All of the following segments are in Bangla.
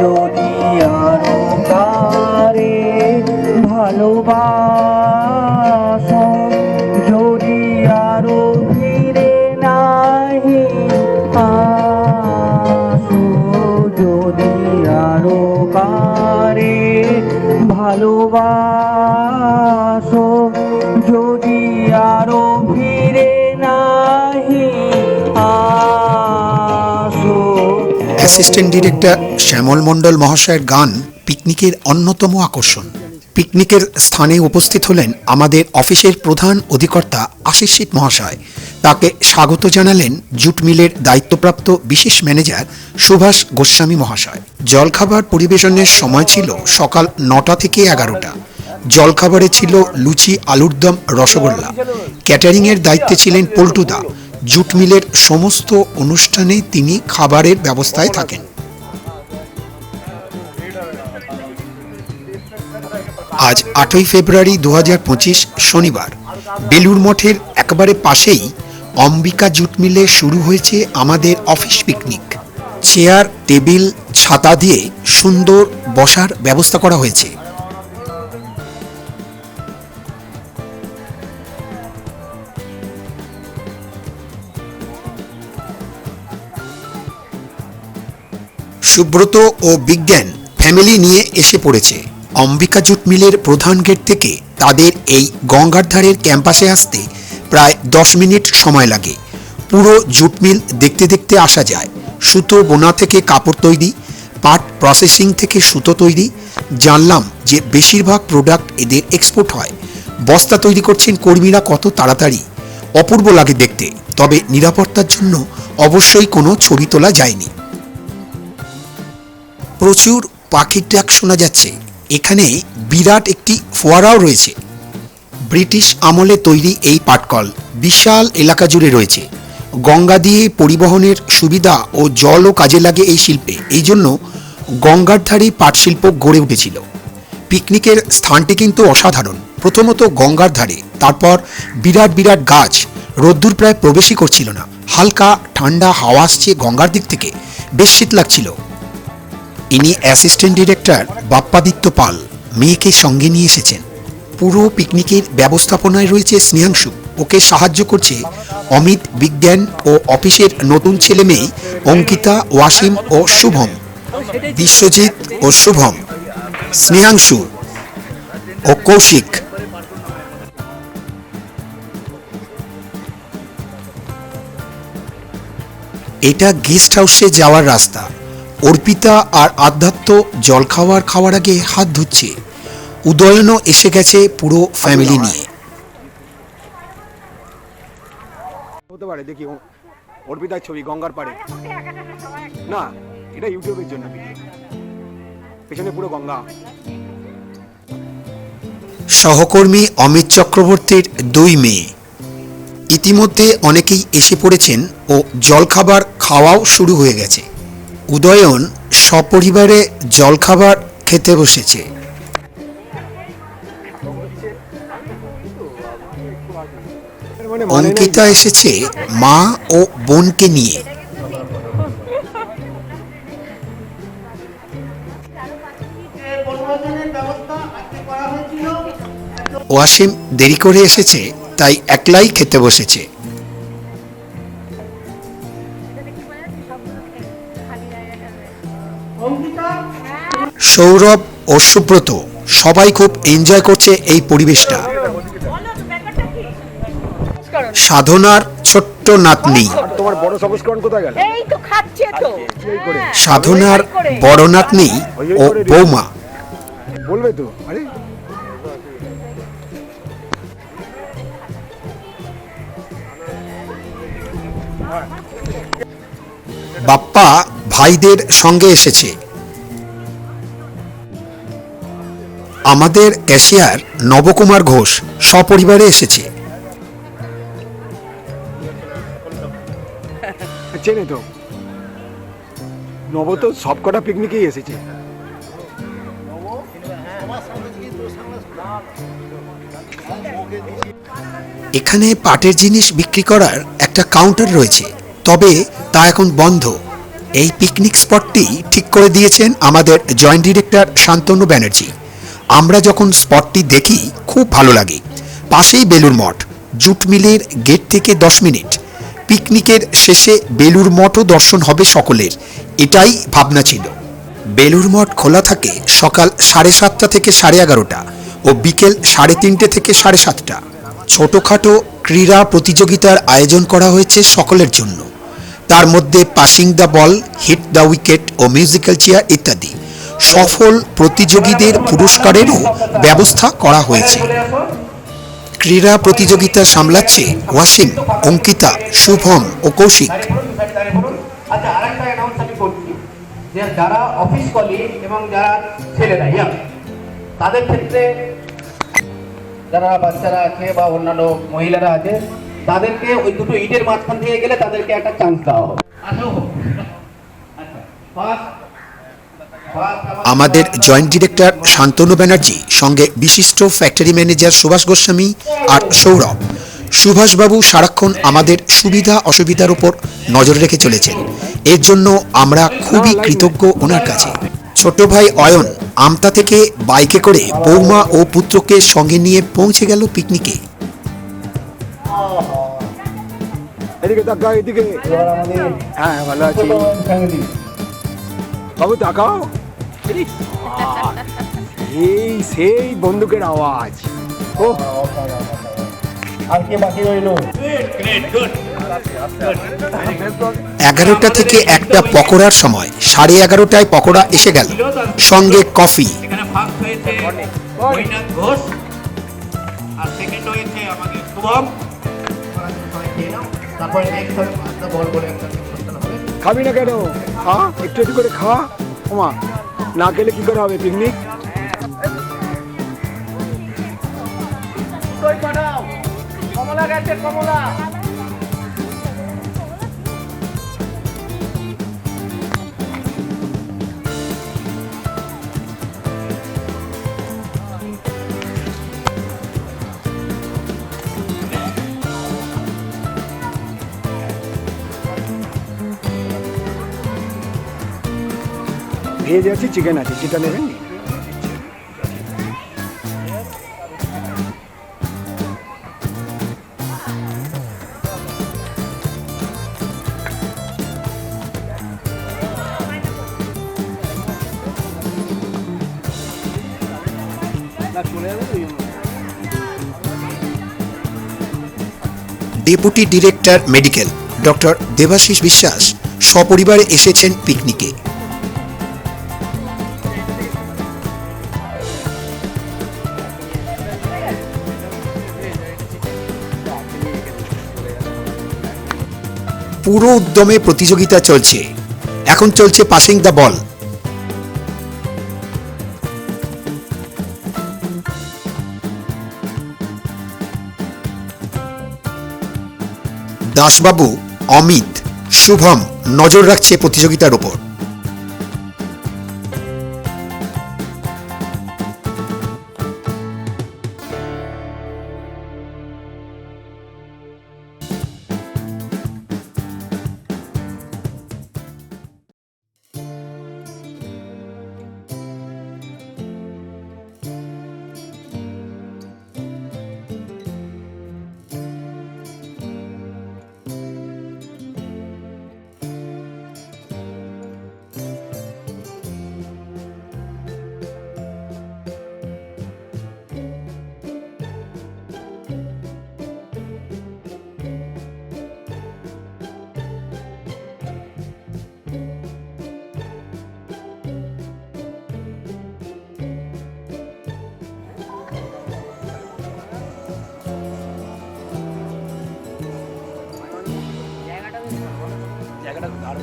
যদি আরও তারে ভালোবাসো যদি আরও ফিরে নাহি আসো যদি আরও কারে ভালোবাসো অ্যাসিস্ট্যান্ট ডিরেক্টর শ্যামল মণ্ডল মহাশয়ের গান পিকনিকের অন্যতম আকর্ষণ। পিকনিকের স্থানে উপস্থিত হলেন আমাদের অফিসের প্রধান অধিকর্তা আশিস মহাশয়। তাকে স্বাগত জানালেন জুট মিলের দায়িত্বপ্রাপ্ত বিশেষ ম্যানেজার সুভাষ গোস্বামী মহাশয়। জলখাবার পরিবেশনের সময় ছিল সকাল নটা থেকে এগারোটা। জলখাবারে ছিল লুচি আলুর দম রসগোল্লা। ক্যাটারিংয়ের দায়িত্বে ছিলেন পল্টুদা। জুট মিলের সমস্ত অনুষ্ঠানে তিনি খাবারের ব্যবস্থায় থাকেন। আজ আটই ফেব্রুয়ারি দু হাজার পঁচিশ শনিবার বেলুর মঠের একবারে পাশেই অম্বিকা জুট মিলে শুরু হয়েছে আমাদের অফিস পিকনিক। চেয়ার, টেবিল, ছাতা দিয়ে সুন্দর বসার ব্যবস্থা করা হয়েছে। সুব্রত ও বিজ্ঞান ফ্যামিলি নিয়ে এসে পড়েছে। অম্বিকা জুট মিলের প্রধান গেট থেকে তাদের এই গঙ্গার ধারের ক্যাম্পাসে আসতে প্রায় দশ মিনিট সময় লাগে। পুরো জুট মিল দেখতে দেখতে আসা যায়। সুতো বোনা থেকে কাপড় তৈরি, পাট প্রসেসিং থেকে সুতো তৈরি। জানলাম যে বেশিরভাগ প্রোডাক্ট এদের এক্সপোর্ট হয়। বস্তা তৈরি করছেন কর্মীরা কত তাড়াতাড়ি। অপূর্ব লাগে দেখতে, তবে নিরাপত্তার জন্য অবশ্যই কোনো ছবি তোলা যায়নি। প্রচুর পাখির ডাক শোনা যাচ্ছে। এখানে বিরাট একটি ফোয়ারাও রয়েছে। ব্রিটিশ আমলে তৈরি এই পাটকল বিশাল এলাকা জুড়ে রয়েছে। গঙ্গা দিয়ে পরিবহনের সুবিধা ও জলও কাজে লাগে এই শিল্পে। এই জন্য গঙ্গার ধারে পাট শিল্প গড়ে উঠেছিল। পিকনিকের স্থানটি কিন্তু অসাধারণ। প্রথমত গঙ্গার ধারে, তারপর বিরাট বিরাট গাছ। রোদ্দুর প্রায় প্রবেশই করছিল না। হালকা ঠান্ডা হাওয়া আসছে গঙ্গার দিক থেকে। বেশ শীত লাগছিল। ইনি অ্যাসিস্ট্যান্ট ডিরেক্টর বাপ্পাদিত্য পাল, মেয়েকে সঙ্গে নিয়ে এসেছেন। পুরো পিকনিকের ব্যবস্থাপনায় রয়েছে স্নেহাংশু। ওকে সাহায্য করছে অমিত বিজ্ঞান ও অফিসের নতুন ছেলে মেয়ে অঙ্কিতা, ওয়াসিম ও শুভম। বিশ্বজিৎ ও শুভম। স্নেহাংশু ও কৌশিক। এটা গেস্ট হাউসে যাওয়ার রাস্তা। অর্পিতা আর আধ্যাত্ম জল খাওয়ার খাওয়ার আগে হাত ধুচ্ছে। উদয়নও এসে গেছে পুরো ফ্যামিলি নিয়ে। হতে পারে দেখি অর্পিতার ছবি গঙ্গার পাড়ে। না এটা ইউটিউবের জন্য। পেছনে পুরো গঙ্গা। সহকর্মী অমিত চক্রবর্তীর দুই মেয়ে। ইতিমধ্যে অনেকেই এসে পড়েছেন ও জলখাবার খাওয়াও শুরু হয়ে গেছে। উদয়ন সপরিবারে জলখাবার খেতে বসেছে। অঙ্কিতা এসেছে মা ও বোনকে নিয়ে ওয়াসিম দেরি করে এসেছে, তাই একলাই খেতে বসেছে সৌরভ ও সুব্রত সবাই খুব এনজয় করছে এই পরিবেশটা। সাধনার ছোট্ট নাতনি। তোমার বড় সংস্করণ কোথায় গেল? এই তো খাচ্ছে তো। হ্যাঁ, সাধনার বড় নাতনি ও বৌমা। বলবে তো আরে। বাপ্পা ভাইদের সঙ্গে এসেছে। আমাদের এশিয়ার নবকুমার ঘোষ সপরিবারে এসেছে। চেনে তো। নব তো সবকটা পিকনিকেই এসেছে। এখানে পাটের জিনিস বিক্রি করার একটা কাউন্টার রয়েছে তবে তা এখন বন্ধ। এই পিকনিক স্পটটি ঠিক করে দিয়েছেন আমাদের জয়েন্ট ডিরেক্টর শান্তনু ব্যানার্জি। আমরা যখন স্পটটি দেখি, খুব ভালো লাগে। পাশেই বেলুর মঠ। জুট মিলের গেট থেকে দশ মিনিট। পিকনিকের শেষে বেলুর মঠও দর্শন হবে সকলের। এটাই ভাবনা ছিল। বেলুর মঠ খোলা থাকে সকাল সাড়ে সাতটা থেকে সাড়ে এগারোটা ও বিকেল সাড়ে তিনটে থেকে সাড়ে সাতটা। ছোটোখাটো ক্রীড়া প্রতিযোগিতার আয়োজন করা হয়েছে সকলের জন্য। তার মধ্যে passing the ball, hit the wicket O musical chair ইত্যাদি। সফল প্রতিযোগীদের পুরস্কারেরও ব্যবস্থা করা হয়েছে। ক্রীড়া প্রতিযোগিতা সামলাচ্ছে ওয়াসিম অঙ্কিতা শুভম ও কৌশিক। আচ্ছা আরেকটা অ্যানাউন্স আমি করছি যে যারা অফিস কলিগ এবং যারা ছেলেরা ইয়াং তাদের ক্ষেত্রে যারা বাচ্চারা আছে বা অন্যান্য মহিলারা আছে তাদেরকে ওই দুটো ইটের মাঝখান দিয়ে গেলে তাদেরকে একটা চান্স দেওয়া হবে। আসো। আচ্ছা ফার্স্ট আমাদের জয়েন্ট ডিরেক্টর শান্তনু ব্যানার্জি সঙ্গে বিশিষ্ট ফ্যাক্টরি ম্যানেজার সুভাষ গোস্বামী আর সৌরভ। সুভাষবাবু সারাক্ষণ আমাদের সুবিধা অসুবিধার উপর নজর রেখে চলেছেন। এর জন্য আমরা খুবই কৃতজ্ঞ ওনার কাছে। ছোট ভাই অয়ন আমতা থেকে বাইকে করে বৌমা ও পুত্রকে সঙ্গে নিয়ে পৌঁছে গেল পিকনিকে। এদিকে এদিকে। হ্যাঁ ভালো আছি। বাবু তাকাও। এই সেই বন্দুকের আওয়াজ। ও এগারোটা থেকে একটা পকোড়ার সময় সাড়ে এগারোটায় পকোড়া এসে গেল। সঙ্গে কফি। খাবি না কেন? খা একটু একটু করে খা। ওমা। না খেলে কি করে হবে পিকনিক কমলা গেছে কমলা। ভেজ আছে চিকেন আছে যেটা নেবেন deputy director medical, doctor Debashis Biswas, সপরিবারে এসেছেন পিকনিকে। পুরো উদ্যমে প্রতিযোগিতা চলছে। এখন চলছে পাসিং দ্য বল দাসবাবু, অমিত, শুভম নজর রাখছে প্রতিযোগিতার উপর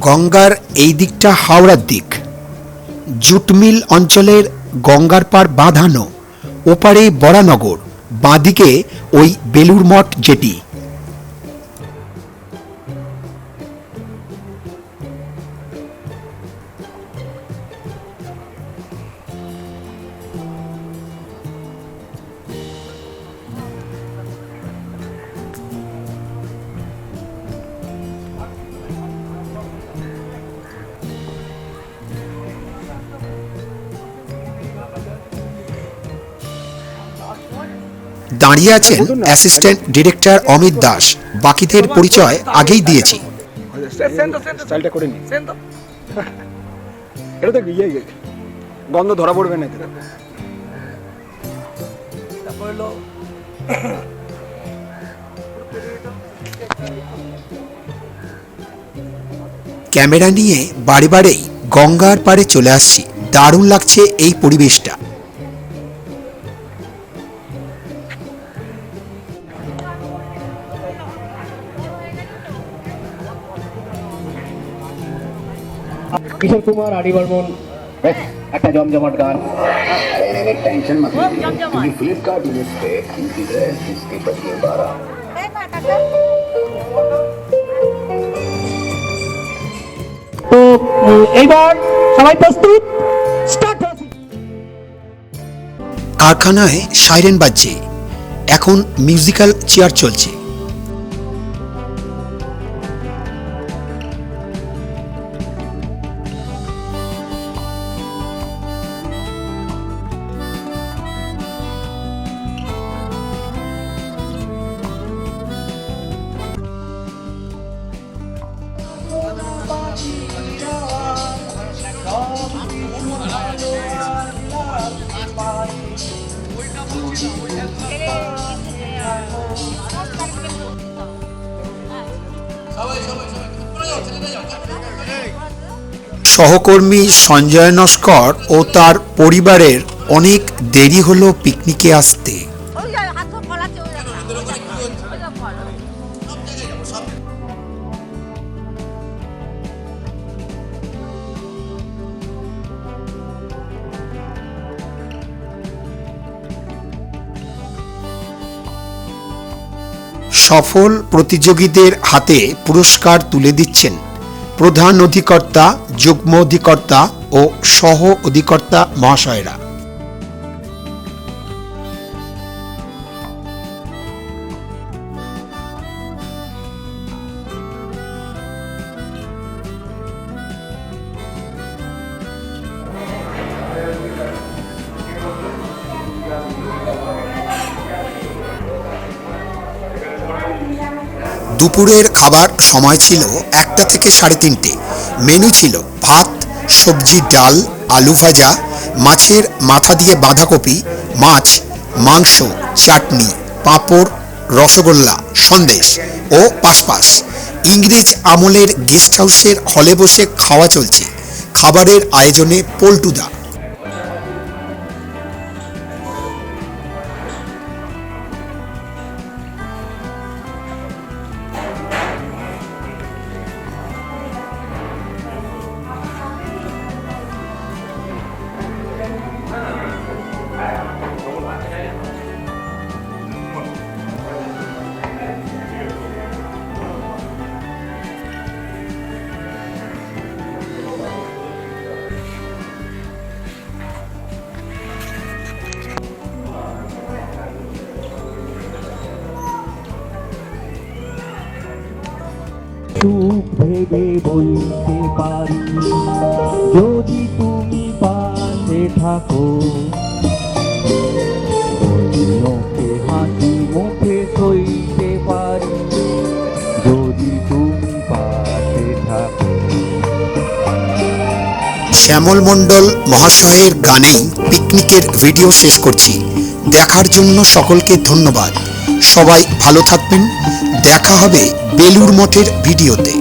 গঙ্গার এই দিকটা হাওড়ার দিক। জুটমিল অঞ্চলের গঙ্গার পার বাঁধানো, ওপারে বরানগর, বাঁদিকে ওই বেলুর মঠ জেটি দাঁড়িয়ে আছেন অ্যাসিস্ট্যান্ট ডিরেক্টর অমিত দাস। বাকিদের পরিচয় আগেই দিয়েছি। তো ইয়ে গন্ধ ধরা পড়বে না ক্যামেরা নিয়ে বারে বারেই গঙ্গার পাড়ে চলে আসছি। দারুণ লাগছে এই পরিবেশটা। কিশোর কুমার আডি বর্মন বেশ একটা জমজমাট গান टेंशन मत लीजिए क्योंकि फ्लिपकार्ट यूनिट पे कीमती ड्रेस जिसके बदले बारह তো উম, এইবার সবাই প্রস্তুত স্টার্ট কারখানায় সাইরেন বাজছে এখন মিউজিক্যাল চেয়ার চলছে সহকর্মী সঞ্জয় নস্কর ও তার পরিবারের অনেক দেরি হলো পিকনিকে আসতে। সফল প্রতিযোগীদের হাতে পুরস্কার তুলে দিচ্ছেন প্রধান অধিকর্তা যুগ্ম অধিকর্তা ও সহ অধিকর্তা মহাশয়রা। দুপুরের খাবার সময় ছিল একটা থেকে সাড়ে তিনটে। মেনু ছিল ভাত, সবজি, ডাল, আলু ভাজা, মাছের মাথা দিয়ে বাঁধাকপি, মাছ, মাংস, চাটনি, পাঁপড়, রসগোল্লা, সন্দেশ ও পাসপাস ইংরেজ আমলের গেস্ট হাউসের হলে বসে খাওয়া চলছে। খাবারের আয়োজনে পল্টুদা সুখ ভেবে বলতে পারি। যদি তুমি পাশে থাকো অন্যকে হাসি মুখে সইতে পারি। যদি তুমি পাশে থাকো। শ্যামল মণ্ডল মহাশয়ের গানেই পিকনিকের ভিডিও শেষ করছি। দেখার জন্য সকলকে ধন্যবাদ। সবাই ভালো থাকবেন। দেখা হবে বেলুর মঠের ভিডিওতে।